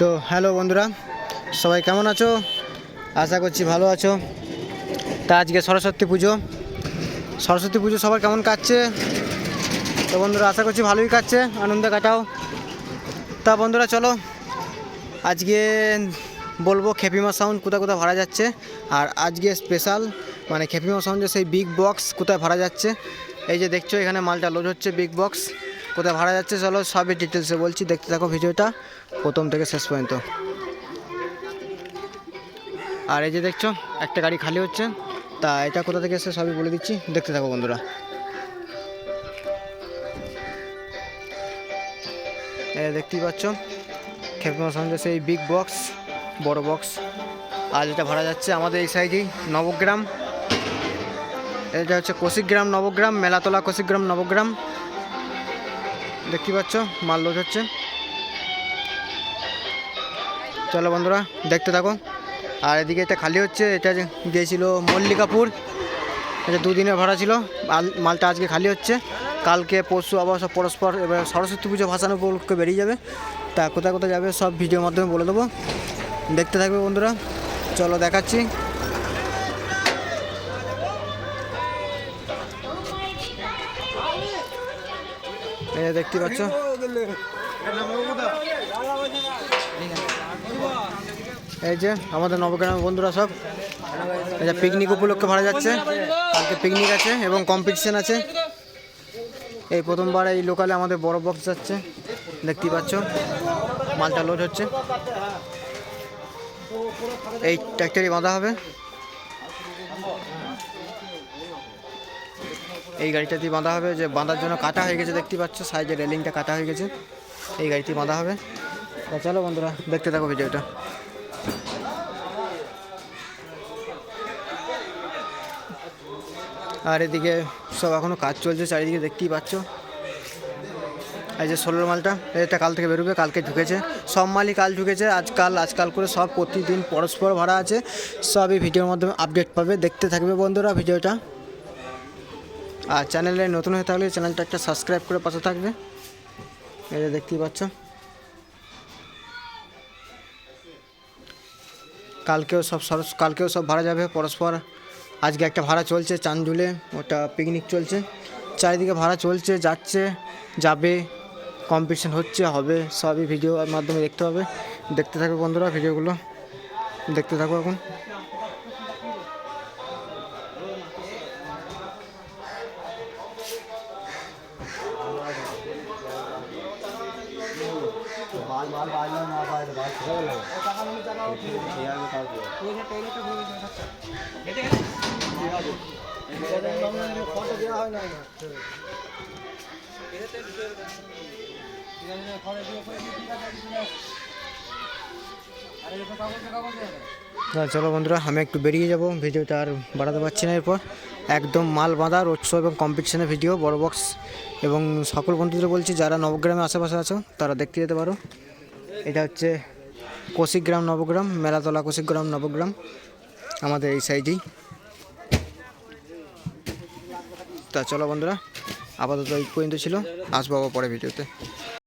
তো হ্যালো বন্ধুরা, সবাই কেমন আছো? আশা করছি ভালো আছো। তা আজকে সরস্বতী পুজো। সরস্বতী পুজো সবার কেমন কাটছে? তো বন্ধুরা, আশা করছি ভালোই কাটছে, আনন্দে কাটাও। তা বন্ধুরা, চলো। আজকে বলব খেপিমা সাউন্ড কোথায় কোথায় ভাড়া যাচ্ছে, আর আজকে স্পেশাল মানে খেপিমা সাউন্ডের সেই বিগ বক্স কোথায় ভাড়া যাচ্ছে। এই যে দেখছ, এখানে মালটা লোড হচ্ছে বিগ বক্স কোথায় ভাড়া যাচ্ছে চলো, সবই ডিটেলসে বলছি। দেখতে থাকো ভিডিওটা, প্রথম থেকে শেষ পর্যন্ত। আর এই যে দেখছ, একটা গাড়ি খালি হচ্ছে, তা এটা কোথা থেকে এসে সবই বলে দিচ্ছি। দেখতে থাকো বন্ধুরা। দেখতেই পাচ্ছ, খেপমা সঙ্গে সেই বিগ বক্স বড় বক্স আর যেটা ভাড়া যাচ্ছে আমাদের এই সাইডেই নবগ্রাম। এটা হচ্ছে কৌশিকগ্রাম নবগ্রাম, মেলাতলা কৌশিকগ্রাম নবগ্রাম। দেখতে পাচ্ছ, মাল লোড হচ্ছে। চলো বন্ধুরা, দেখতে থাকো। আর এদিকে এটা খালি হচ্ছে, এটা গিয়েছিল মল্লিকাপুর। এটা দুদিনের ভাড়া ছিল, মাল- মালটা আজকে খালি হচ্ছে। কালকে, পরশু, আবার সব পরস্পর, এবার সরস্বতী পুজো ভাসানো উপলক্ষে বেরিয়ে যাবে। তা কোথায় কোথায় যাবে, সব ভিডিওর মাধ্যমে বলে দেবো। দেখতে থাকবে বন্ধুরা। চলো দেখাচ্ছি। এই দেখতে পাচ্ছ? এই যে আমাদের নবগ্রামের বন্ধুরা সব। এই যে পিকনিক উপলক্ষে ভাড়া যাচ্ছে। কালকে পিকনিক আছে এবং কম্পিটিশন আছে। এই প্রথমবার এই লোকালে আমাদের বড় বক্স যাচ্ছে। দেখতেই পাচ্ছ? মালটা লোড হচ্ছে। এই ট্র্যাক্টরই বাঁধা হবে। এই গাড়িটা দিয়ে বাঁধা হবে। যে বাঁধার জন্য কাটা হয়ে গেছে, দেখতে পাচ্ছ, সাইডে রেলিংটা কাটা হয়ে গেছে। এই গাড়িটি বাঁধা হবে। তা চলো বন্ধুরা, দেখতে থাকো ভিডিওটা। আর এদিকে সব এখনও কাজ চলছে, চারিদিকে দেখতেই পাচ্ছ। এই যে ষোলোর মালটা, এটা কাল থেকে বেরোবে, কালকে ঢুকেছে। সব মালই কাল ঢুকেছে আজকাল আজকাল করে সব প্রতিদিন পরস্পর ভাড়া আছে। সবই ভিডিওর মাধ্যমে আপডেট পাবে। দেখতে থাকবে বন্ধুরা ভিডিওটা। আর চ্যানেলে নতুন হয়ে থাকলে চ্যানেলটা একটা সাবস্ক্রাইব করে পাশে থাকবে। এটা দেখতেই পাচ্ছ। কালকেও সব সরস, কালকেও সব ভাড়া যাবে পরস্পর। আজকে একটা ভাড়া চলছে চান্দুলে, ওটা পিকনিক চলছে। চারিদিকে ভাড়া চলছে, যাচ্ছে, যাবে কম্পিটিশন হচ্ছে, হবে, সবই ভিডিওর মাধ্যমে দেখতে হবে। দেখতে থাকবে বন্ধুরা ভিডিওগুলো দেখতে থাকো এখন। না, চলো বন্ধুরা, আমি একটু বেরিয়ে যাব। ভিডিওটা আর বাড়াতে পারছি না এরপর। একদম মাল বাঁধা রোড শো এবং কম্পিটিশনের ভিডিও বড় বক্স এবং সকল বন্ধুদের বলছি, যারা নবগ্রামে আশেপাশে আছো, তারা দেখতে যেতে পারো। এটা হচ্ছে কৌশিকগ্রাম নবগ্রাম, মেলাতলা কৌশিকগ্রাম নবগ্রাম, আমাদের এই সাইডেই। তা চলো বন্ধুরা, আপাতত এই পর্যন্ত ছিল, আসব আবার পরে ভিডিওতে।